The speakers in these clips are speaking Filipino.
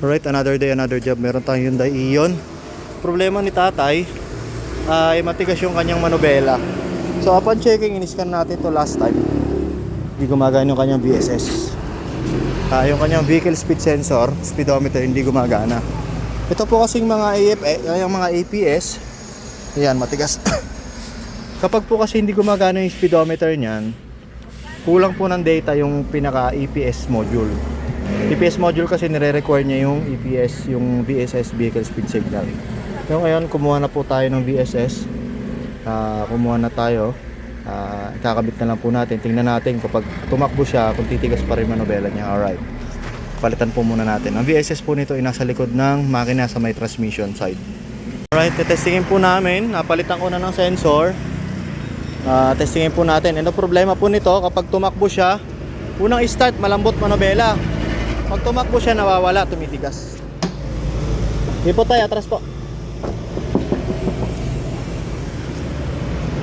Alright, another day, another job. Meron tayong Hyundai Ion. Problema ni tatay ay matigas yung kanyang manubela. So upon checking, iniscan natin to last time. Hindi gumagana yung kanyang VSS. Ah, yung kanyang vehicle speed sensor, speedometer, hindi gumagana. Ito po kasing mga AF, eh, yung mga APS, ayan, matigas. Kapag po kasi hindi gumagana yung speedometer niyan, kulang po ng data yung pinaka EPS module. EPS module kasi nire-require niya yung EPS, yung VSS Vehicle Speed Signal. So ngayon, kumuha na po tayo ng VSS. Ah, kumuha na tayo. Ah, ikakabit na lang po natin. Tingnan natin kapag tumakbo siya, kung titigas pa rin manobela niya. Alright. Palitan po muna natin. Ang VSS po nito ay nasa likod ng makina sa may transmission side. Alright, testingin po namin. Napalitan ko na ng sensor. Ah, testingin po natin. Ano problema po nito kapag tumakbo siya, unang start malambot manobela. Pag tumakbo siya nawawala, tumitigas. Di po tayo, atras po.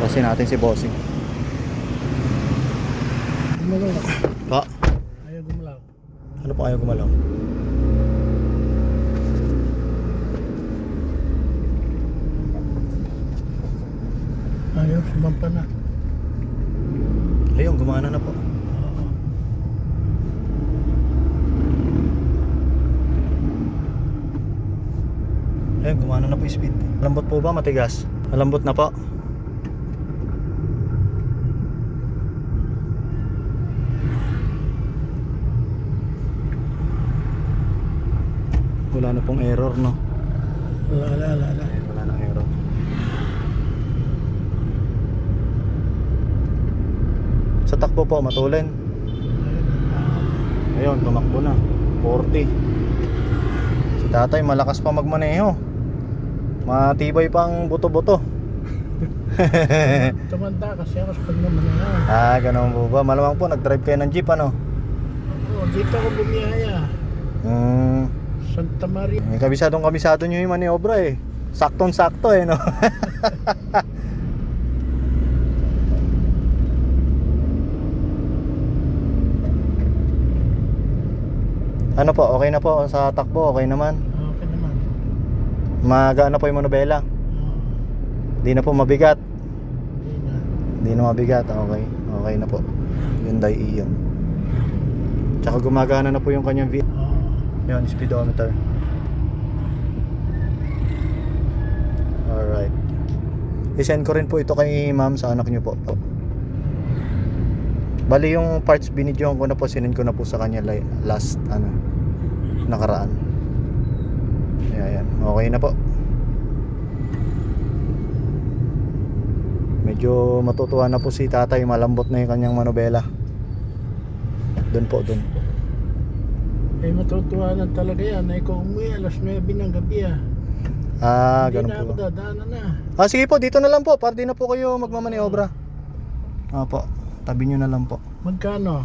Kasi natin si Bossing. Gumalaw. Pa, Ayaw gumalaw. ano po ayaw gumalaw? Ayaw, sumampa na. Ayun, gumana na po. Oo. Ayun, gumana na po yung speed. Malambot po ba? Matigas? Malambot na po. Wala na pong error, no? Wala, wala, wala. wala. Ayun, wala nang error. Sa takbo po, matulin. Ayun, tumakbo na. 40. Si tatay, malakas pa magmaneho. Matibay pang buto-buto. Tumanda kasi ako sa pag naman na. ah, ganun po ba? Malamang po, nag-drive kayo ng jeep, ano? Oo, dito ako bumiyaya. Hmm, Santa Maria. may kabisadong kabisado nyo yung maniobra eh. Saktong sakto eh, no? ano po, okay na po sa takbo. Okay naman. Magaan na po yung manobela. Hindi na po mabigat. Hindi na. Mabigat, okay. Okay na po. Hyundai Ion. Tsaka gumagana na po yung kanyang V. Yun, speedometer. Alright. I-send ko rin po ito kay ma'am sa anak niyo po. Bali yung parts binidyohan ko na po, sinend ko na po sa kanya last, ano, nakaraan. Ayan. Okay na po. Medyo matutuwa na po si tatay, malambot na yung kanyang manobela. Doon po, doon. Eh, matutuwa na talaga yan. Ay, kung umuwi, alas 9 ng gabi ah. Ah, Hindi ganun na po. ako dadaanan na. Ah, sige po, dito na lang po. Para di na po kayo magmamaniobra. Ah po, tabi nyo na lang po. Magkano?